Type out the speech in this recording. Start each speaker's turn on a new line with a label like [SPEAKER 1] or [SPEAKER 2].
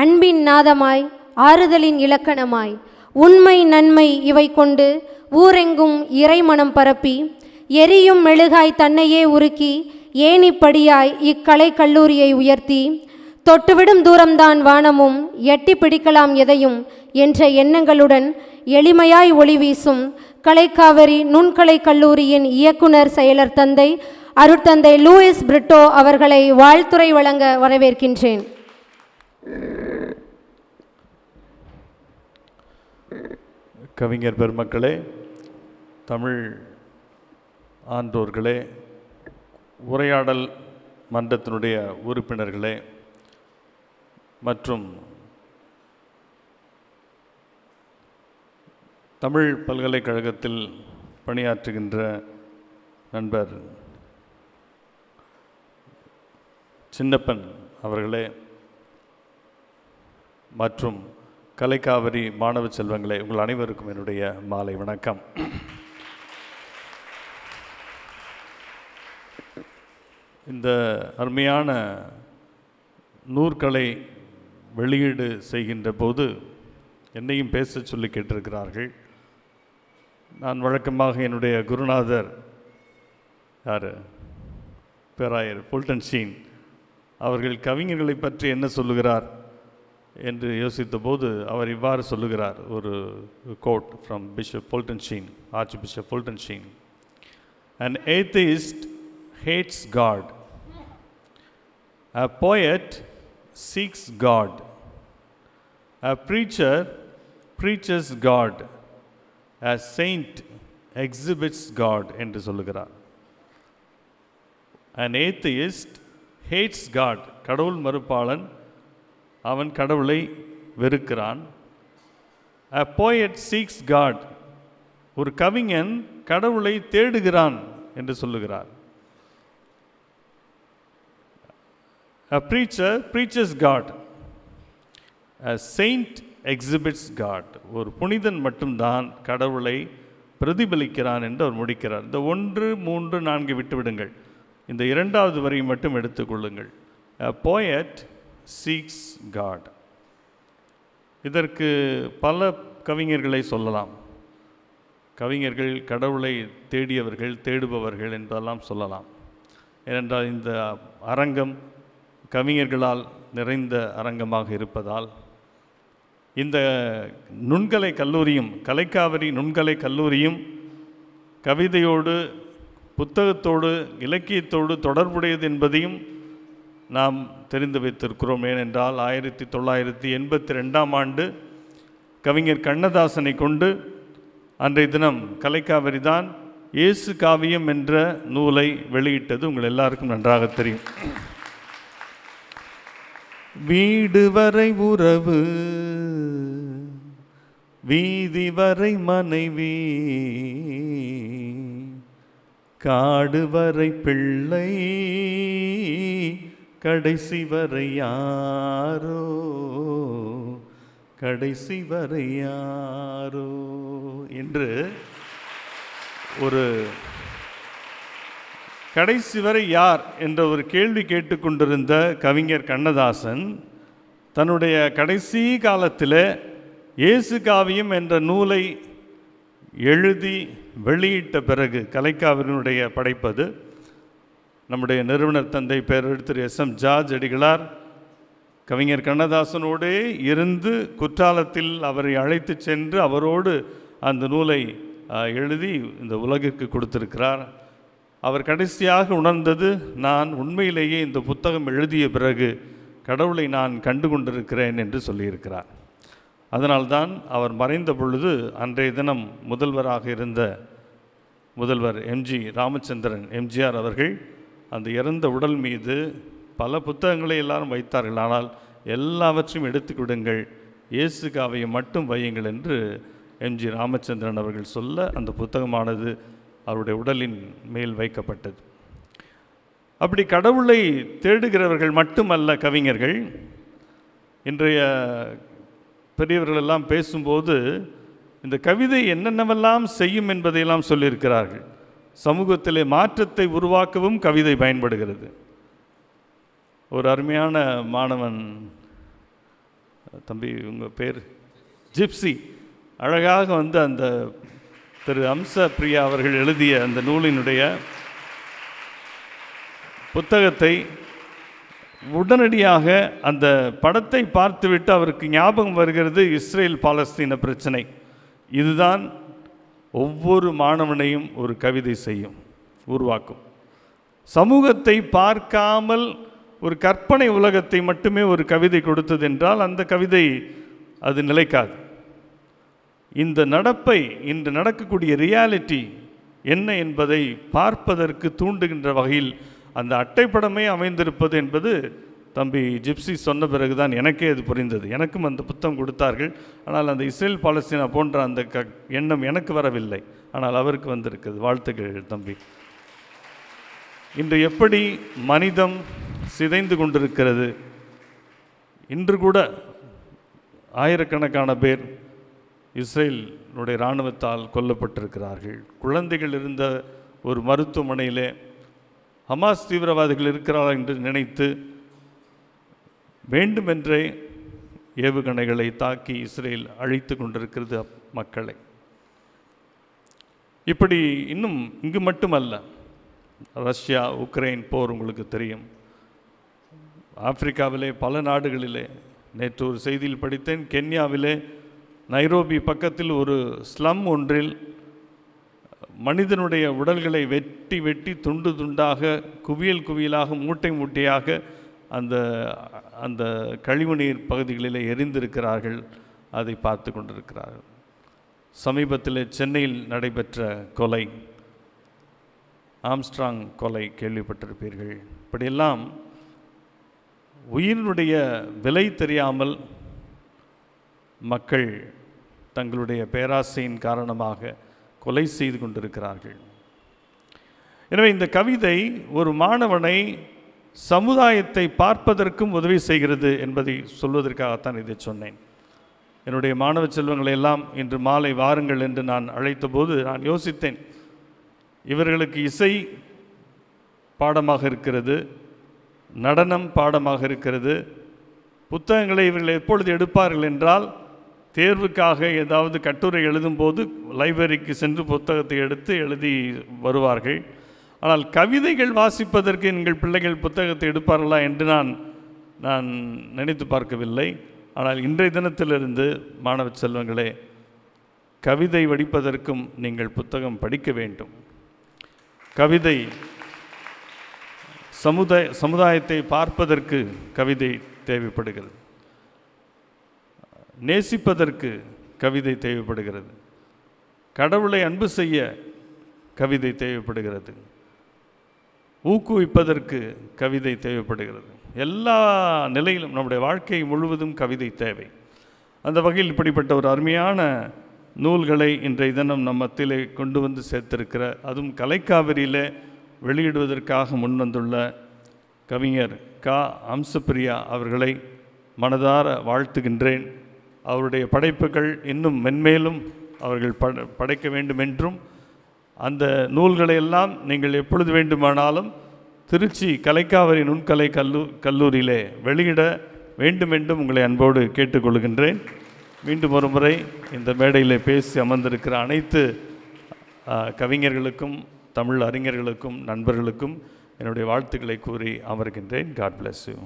[SPEAKER 1] அன்பின் நாதமாய் ஆறுதலின் இலக்கணமாய் உண்மை நன்மை இவை கொண்டு ஊரெங்கும் இறைமணம் பரப்பி எரியும் மெழுகாய் தன்னையே உருக்கி ஏணிப்படியாய் இக்கலை கல்லூரியை உயர்த்தி தொட்டுவிடும் தூரம்தான் வானமும் எட்டி பிடிக்கலாம் எதையும் என்ற எண்ணங்களுடன் எளிமையாய் ஒளி வீசும் கலைக்காவிரி நுண்கலை கல்லூரியின் இயக்குனர் செயலர் தந்தை அருட்தந்தை லூயிஸ் பிரிட்டோ அவர்களை வாழ்த்துரை வழங்க வரவேற்கின்றேன்.
[SPEAKER 2] கவிஞர் பெருமக்களே தமிழ் ஆன்றோர்களே உரையாடல் மன்றத்தினுடைய உறுப்பினர்களே மற்றும் தமிழ் பல்கலைக்கழகத்தில் பணியாற்றுகின்ற நண்பர் சின்னப்பன் அவர்களே மற்றும் கலைக்காவிரி மாணவ செல்வங்களே உங்கள் அனைவருக்கும் என்னுடைய மாலை வணக்கம். இந்த அருமையான நூற்களை வெளியீடு செய்கின்ற போது என்னையும் பேச சொல்லி கேட்டிருக்கிறார்கள். நான் வழக்கமாக என்னுடைய குருநாதர் யார்? பேராயர் புல்டன் சீன் அவர்கள் கவிஞர்களை பற்றி என்ன சொல்லுகிறார்? என்று யோசித்தபோது அவர் இவ்வாறு சொல்லுகிறார் ஒரு quote from Bishop Fulton Sheen archbishop Fulton Sheen and atheist hates God a poet seeks God a preacher preaches God a saint exhibits God என்று சொல்லுகிறார் அண்ட் ஏத்திஸ்ட் ஹேட்ஸ் காட் கடவுள் மறுப்பாளன் அவன் கடவுளை வெறுக்கிறான். அ போயட் சீக்ஸ் காட் ஒரு கவிஞன் கடவுளை தேடுகிறான் என்று சொல்லுகிறார். A preacher preaches God a saint exhibits God ஒரு புனிதன் மட்டும்தான் கடவுளை பிரதிபலிக்கிறான் என்று அவர் முடிக்கிறார். இந்த ஒன்று மூன்று நான்கு விட்டுவிடுங்கள். இந்த இரண்டாவது வரியை மட்டும் எடுத்துக்கொள்ளுங்கள் போயட் சீக்ஸ் காட் இதற்கு பல கவிஞர்களை சொல்லலாம். கவிஞர்கள் கடவுளை தேடியவர்கள் தேடுபவர்கள் என்பதெல்லாம் சொல்லலாம். ஏனென்றால் இந்த அரங்கம் கவிஞர்களால் நிறைந்த அரங்கமாக இருப்பதால் இந்த நுண்கலை கல்லூரியும் கலைக்காவிரி நுண்கலை கல்லூரியும் கவிதையோடு புத்தகத்தோடு இலக்கியத்தோடு தொடர்புடையது என்பதையும் நாம் தெரிந்து வைத்திருக்கிறோம் ஏனென்றால் ஆயிரத்தி தொள்ளாயிரத்தி எண்பத்தி ரெண்டாம் ஆண்டு கவிஞர் கண்ணதாசனை கொண்டு அன்றைய தினம் கலைக்காவிரி தான் இயேசு காவியம் என்ற நூலை வெளியிட்டது. உங்கள் எல்லாருக்கும் நன்றாக தெரியும். வீடு வரை உறவு வீதி வரை மனைவி காடு வரை பிள்ளை கடைசி வரை யாரோ? கடைசி வரை யாரோ? என்று ஒரு கடைசி வரை யார் என்ற ஒரு கேள்வி கேட்டுக்கொண்டிருந்த கவிஞர் கண்ணதாசன் தன்னுடைய கடைசி காலத்தில் இயேசு காவியம் என்ற நூலை எழுதி வெளியிட்ட பிறகு கலைக்காவினுடைய படைப்பது நம்முடைய நிறுவனர் தந்தை பேரர் திரு எஸ் எம் ஜார்ஜ் அடிகளார் கவிஞர் கண்ணதாசனோடே இருந்து குற்றாலத்தில் அவரை அழைத்து சென்று அவரோடு அந்த நூலை எழுதி இந்த உலகிற்கு கொடுத்திருக்கிறார். அவர் கடைசியாக உணர்ந்தது நான் உண்மையிலேயே இந்த புத்தகம் எழுதிய பிறகு கடவுளை நான் கண்டு கொண்டிருக்கிறேன் என்று சொல்லியிருக்கிறார். அதனால்தான் அவர் மறைந்த பொழுது அன்றைய தினம் முதல்வராக இருந்த முதல்வர் எம்ஜி ராமச்சந்திரன் எம்ஜிஆர் அவர்கள் அந்த இறந்த உடல் மீது பல புத்தகங்களை எல்லாரும் வைத்தார்கள். ஆனால் எல்லாவற்றையும் எடுத்து விடுங்கள். மட்டும் வையுங்கள் என்று எம்ஜி ராமச்சந்திரன் அவர்கள் சொல்ல அந்த புத்தகமானது அவருடைய உடலின் மேல் வைக்கப்பட்டது. அப்படி கடவுளை தேடுகிறவர்கள் மட்டுமல்ல கவிஞர்கள். இன்றைய பெரியவர்களெல்லாம் பேசும்போது இந்த கவிதை என்னென்னவெல்லாம் செய்யும் என்பதையெல்லாம் சொல்லியிருக்கிறார்கள். சமூகத்திலே மாற்றத்தை உருவாக்கவும் கவிதை பயன்படுகிறது. ஒரு அருமையான மாணவன் தம்பி உங்கள் பேர்? ஜிப்சி. அழகாக வந்து அந்த திரு அம்ச பிரியா அவர்கள் எழுதிய அந்த நூலினுடைய புத்தகத்தை உடனடியாக அந்த படத்தை பார்த்துவிட்டு அவருக்கு ஞாபகம் வருகிறது இஸ்ரேல் பாலஸ்தீன பிரச்சனை. இதுதான் ஒவ்வொரு மாணவனையும் ஒரு கவிதை செய்யும் உருவாக்கும். சமூகத்தை பார்க்காமல் ஒரு கற்பனை உலகத்தை மட்டுமே ஒரு கவிதை கொடுத்தது என்றால் அந்த கவிதை அது நிலைக்காது. இந்த நடப்பை இன்று நடக்கக்கூடிய ரியாலிட்டி என்ன என்பதை பார்ப்பதற்கு தூண்டுகின்ற வகையில் அந்த அட்டைப்படமே அமைந்திருப்பது என்பது தம்பி ஜிப்சி சொன்ன பிறகுதான் எனக்கே அது புரிந்தது. எனக்கும் அந்த புத்தகம் கொடுத்தார்கள். ஆனால் அந்த இஸ்ரேல் பாலஸ்தீனா போன்ற அந்த க எண்ணம் எனக்கு வரவில்லை. ஆனால் அவருக்கு வந்திருக்கிறது வாழ்த்துக்கள் தம்பி. இன்று எப்படி மனிதம் சிதைந்து கொண்டிருக்கிறது? இன்று கூட ஆயிரக்கணக்கான பேர் இஸ்ரேலுடைய இராணுவத்தால் கொல்லப்பட்டிருக்கிறார்கள். குழந்தைகள் இருந்த ஒரு மருத்துவமனையிலே ஹமாஸ் தீவிரவாதிகள் இருக்கிறார்கள் என்று நினைத்து வேண்டுமென்றே ஏவுகணைகளை தாக்கி இஸ்ரேல் அழித்து கொண்டிருக்கிறது மக்களை. இப்படி இன்னும் இங்கு மட்டுமல்ல ரஷ்யா உக்ரைன் போர் உங்களுக்கு தெரியும். ஆப்பிரிக்காவிலே பல நாடுகளிலே நேற்று ஒரு செய்தியில் படித்தேன் கென்யாவிலே நைரோபி பக்கத்தில் ஒரு ஸ்லம் ஒன்றில் மனிதனுடைய உடல்களை வெட்டி வெட்டி துண்டு துண்டாக குவியல் குவியலாக மூட்டை மூட்டையாக அந்த அந்த கழிவுநீர் பகுதிகளிலே எரிந்திருக்கிறார்கள் அதை பார்த்து கொண்டிருக்கிறார்கள். சமீபத்தில் சென்னையில் நடைபெற்ற கொலை ஆம்ஸ்ட்ராங் கொலை கேள்விப்பட்டிருப்பீர்கள். இப்படியெல்லாம் உயிரினுடைய விலை தெரியாமல் மக்கள் தங்களுடைய பேராசையின் காரணமாக கொலை செய்து கொண்டிருக்கிறார்கள். எனவே இந்த கவிதை ஒரு மாணவனை சமுதாயத்தை பார்ப்பதற்கும் உதவி செய்கிறது என்பதை சொல்வதற்காகத்தான் இதை சொன்னேன். என்னுடைய மாணவ செல்வங்களை எல்லாம் இன்று மாலை வாருங்கள் என்று நான் அழைத்தபோது நான் யோசித்தேன். இவர்களுக்கு இசை பாடமாக இருக்கிறது நடனம் பாடமாக இருக்கிறது புத்தகங்களை இவர்கள் எப்பொழுது எடுப்பார்கள் என்றால் தேர்வுக்காக ஏதாவது கட்டுரை எழுதும்போது லைப்ரரிக்கு சென்று புத்தகத்தை எடுத்து எழுதி வருவார்கள். ஆனால் கவிதைகள் வாசிப்பதற்கு எங்கள் பிள்ளைகள் புத்தகத்தை எடுப்பார்களா என்று நான் நான் நினைத்து பார்க்கவில்லை. ஆனால் இன்றைய தினத்திலிருந்து மாணவ செல்வங்களே கவிதை வடிப்பதற்கும் நீங்கள் புத்தகம் படிக்க வேண்டும். கவிதை சமுதாய சமுதாயத்தை பார்ப்பதற்கு கவிதை தேவைப்படுகிறது. நேசிப்பதற்கு கவிதை தேவைப்படுகிறது. கடவுளை அன்பு செய்ய கவிதை தேவைப்படுகிறது. ஊக்குவிப்பதற்கு கவிதை தேவைப்படுகிறது. எல்லா நிலையிலும் நம்முடைய வாழ்க்கை முழுவதும் கவிதை தேவை. அந்த வகையில் இப்படிப்பட்ட ஒரு அருமையான நூல்களை இன்றைய தினம் நம் மத்தியிலே கொண்டு வந்து சேர்த்திருக்கிற அதுவும் கலைக்காவிரியில் வெளியிடுவதற்காக முன்வந்துள்ள கவிஞர் கா. அம்சப்பிரியா அவர்களை மனதார வாழ்த்துகின்றேன். அவருடைய படைப்புகள் இன்னும் மென்மேலும் அவர்கள் படைக்க வேண்டும் என்றும் அந்த நூல்களை எல்லாம் நீங்கள் எப்பொழுது வேண்டுமானாலும் திருச்சி கலைக்காவிரி நுண்கலை கல்லூ கல்லூரியிலே வெளியிட வேண்டும் என்றும் உங்களை அன்போடு கேட்டுக்கொள்கின்றேன். மீண்டும் ஒரு முறை இந்த மேடையில் பேசி அமர்ந்திருக்கிற அனைத்து கவிஞர்களுக்கும் தமிழ் அறிஞர்களுக்கும் நண்பர்களுக்கும் என்னுடைய வாழ்த்துக்களை கூறி அமர்கின்றேன். God bless you